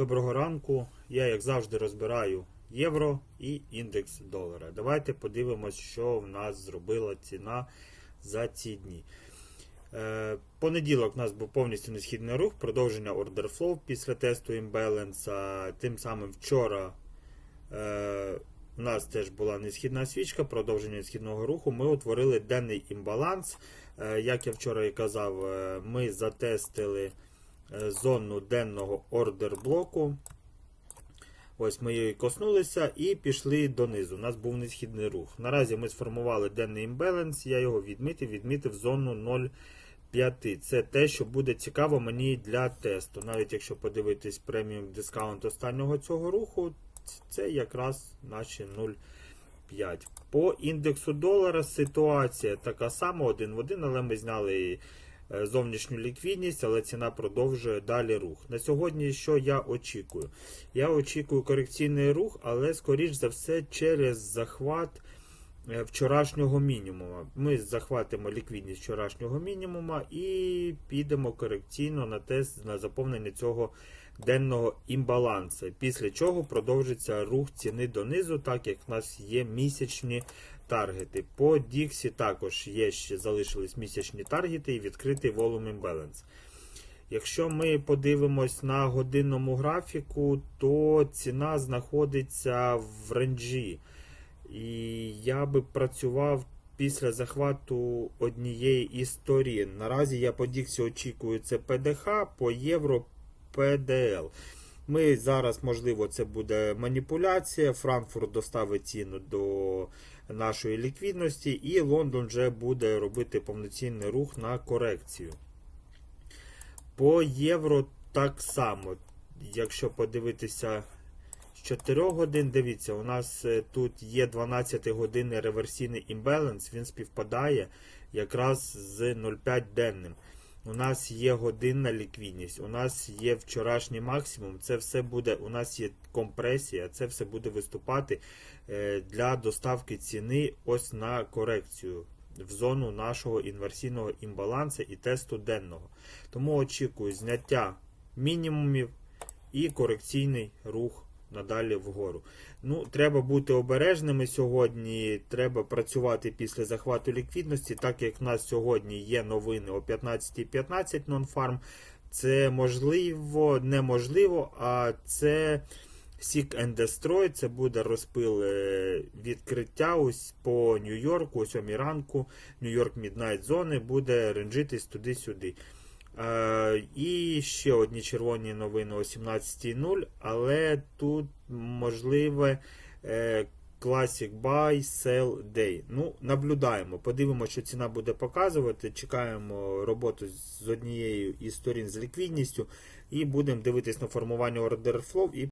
Доброго ранку. Я, як завжди, розбираю євро і індекс долара. Давайте подивимось, що в нас зробила ціна за ці дні. Е, понеділок у нас був повністю несхідний рух, продовження order flow після тесту імбаланса. Тим самим вчора е, у нас теж була несхідна свічка, продовження несхідного руху. Ми утворили денний імбаланс. Е, як я вчора і казав, ми затестили зону денного ордер блоку. Ось ми її коснулися і пішли донизу. У нас був несхідний рух. Наразі ми сформували денний імбаланс, я його відмітив, відмітив зону 0,5. Це те, що буде цікаво мені для тесту. Навіть якщо подивитись преміум дискаунт останнього цього руху, це якраз наші 0,5. По індексу долара ситуація така сама, один в один, але ми зняли е, зовнішню ліквідність, але ціна продовжує далі рух. На сьогодні що я очікую? Я очікую корекційний рух, але скоріш за все через захват е, вчорашнього мінімума. Ми захватимо ліквідність вчорашнього мінімума і підемо корекційно на тест на заповнення цього денного імбалансу. Після чого продовжиться рух ціни донизу, так як в нас є місячні таргети. По Діксі також є ще залишились місячні таргети і відкритий volume imbalance. Якщо ми подивимось на годинному графіку, то ціна знаходиться в ренджі. І я би працював після захвату однієї із сторін. Наразі я по Діксі очікую це ПДХ, по євро ПДЛ. Ми зараз, можливо, це буде маніпуляція. Франкфурт доставить ціну до нашої ліквідності, і Лондон вже буде робити повноцінний рух на корекцію. По євро так само. Якщо подивитися з 4 годин, дивіться, у нас е, тут є 12 годинний реверсійний імбаланс, він співпадає якраз з 0,5 денним. У нас є годинна ліквідність, у нас є вчорашній максимум. Це все буде, у нас є компресія, це все буде виступати е, для доставки ціни ось на корекцію в зону нашого інверсійного імбалансу і тесту денного. Тому очікую зняття мінімумів і корекційний рух надалі вгору. Ну, треба бути обережними сьогодні. Треба працювати після захвату ліквідності, так як в нас сьогодні є новини о 15.15 .15 нонфарм. Це можливо, неможливо, а це Seek and Destroy, це буде розпил е, відкриття ось по Нью-Йорку, о 7 ранку. Нью-Йорк Midnight зони буде ренджитись туди-сюди. Е, і ще одні червоні новини о 17.00, але тут можливе е, Classic Buy, Sell Day. Ну, наблюдаємо, подивимося, що ціна буде показувати. Чекаємо роботу з однією із сторін з ліквідністю і будемо дивитись на формування flow і